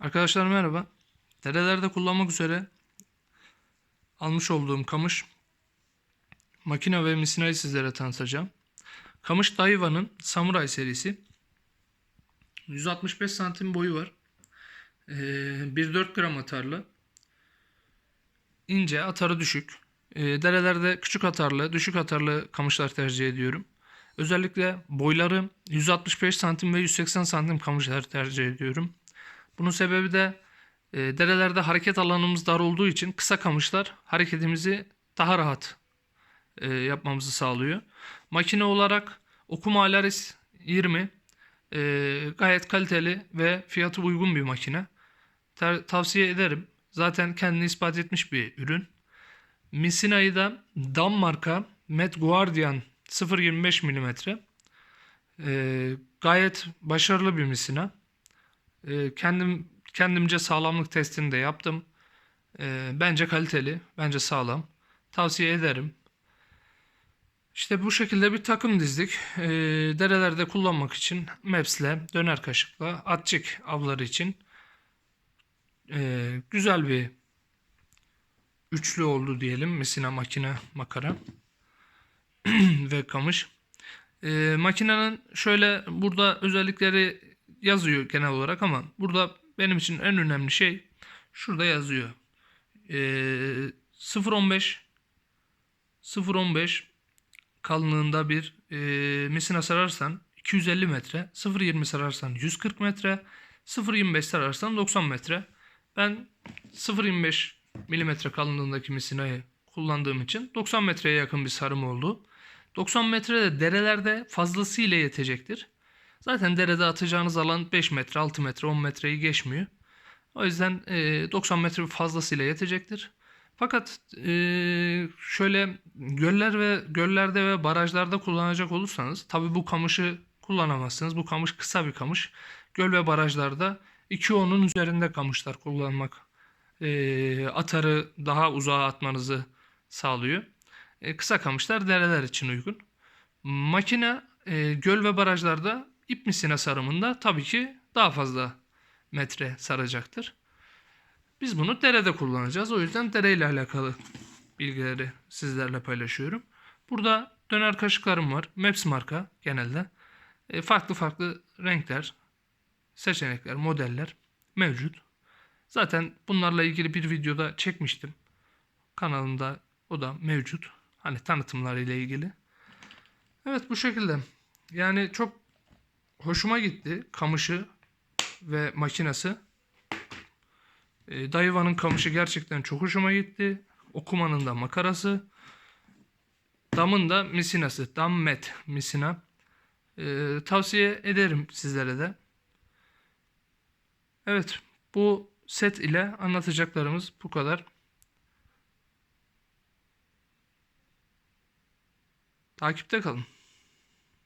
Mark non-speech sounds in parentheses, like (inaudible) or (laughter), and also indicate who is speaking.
Speaker 1: Arkadaşlar merhaba. Derelerde kullanmak üzere almış olduğum kamış makine ve misinayı sizlere tanıtacağım. Kamış Daiva'nın Samuray serisi. 165 santim boyu var. Ee, 1-4 gram atarlı. İnce, atarı düşük. Ee, derelerde küçük atarlı, düşük atarlı kamışlar tercih ediyorum. Özellikle boyları 165 santim ve 180 santim kamışlar tercih ediyorum. Bunun sebebi de e, derelerde hareket alanımız dar olduğu için kısa kamışlar hareketimizi daha rahat e, yapmamızı sağlıyor. Makine olarak Okuma Alaris 20 e, gayet kaliteli ve fiyatı uygun bir makine. Ter- tavsiye ederim. Zaten kendini ispat etmiş bir ürün. Misina'yı da Dam marka Met Guardian 0.25 mm. E, gayet başarılı bir misina. E, kendim kendimce sağlamlık testini de yaptım. E, bence kaliteli, bence sağlam. Tavsiye ederim. İşte bu şekilde bir takım dizdik. E, derelerde kullanmak için Maps'le, döner kaşıkla, atçık avları için güzel bir üçlü oldu diyelim. Misina makine makara (clears throat) ve kamış. E, makinenin şöyle burada özellikleri yazıyor genel olarak ama burada benim için en önemli şey şurada yazıyor. Ee, 0.15 0.15 kalınlığında bir e, misina sararsan 250 metre, 0.20 sararsan 140 metre, 0.25 sararsan 90 metre. Ben 0.25 milimetre kalınlığındaki misinayı kullandığım için 90 metreye yakın bir sarım oldu. 90 metre de derelerde fazlasıyla yetecektir. Zaten derede atacağınız alan 5 metre, 6 metre, 10 metreyi geçmiyor. O yüzden e, 90 metre fazlasıyla yetecektir. Fakat e, şöyle göller ve göllerde ve barajlarda kullanacak olursanız tabi bu kamışı kullanamazsınız. Bu kamış kısa bir kamış. Göl ve barajlarda 2.10'un üzerinde kamışlar kullanmak e, atarı daha uzağa atmanızı sağlıyor. E, kısa kamışlar dereler için uygun. Makine e, göl ve barajlarda ip misine sarımında tabii ki daha fazla metre saracaktır. Biz bunu derede kullanacağız. O yüzden dereyle alakalı bilgileri sizlerle paylaşıyorum. Burada döner kaşıklarım var. Maps marka genelde. E, farklı farklı renkler, seçenekler, modeller mevcut. Zaten bunlarla ilgili bir videoda çekmiştim. Kanalımda o da mevcut. Hani tanıtımlarıyla ilgili. Evet bu şekilde. Yani çok hoşuma gitti kamışı ve makinesi. E, Daiwa'nın kamışı gerçekten çok hoşuma gitti. Okumanın da makarası. Damın da misinası. Dam met misina. E, tavsiye ederim sizlere de. Evet bu set ile anlatacaklarımız bu kadar. Takipte kalın.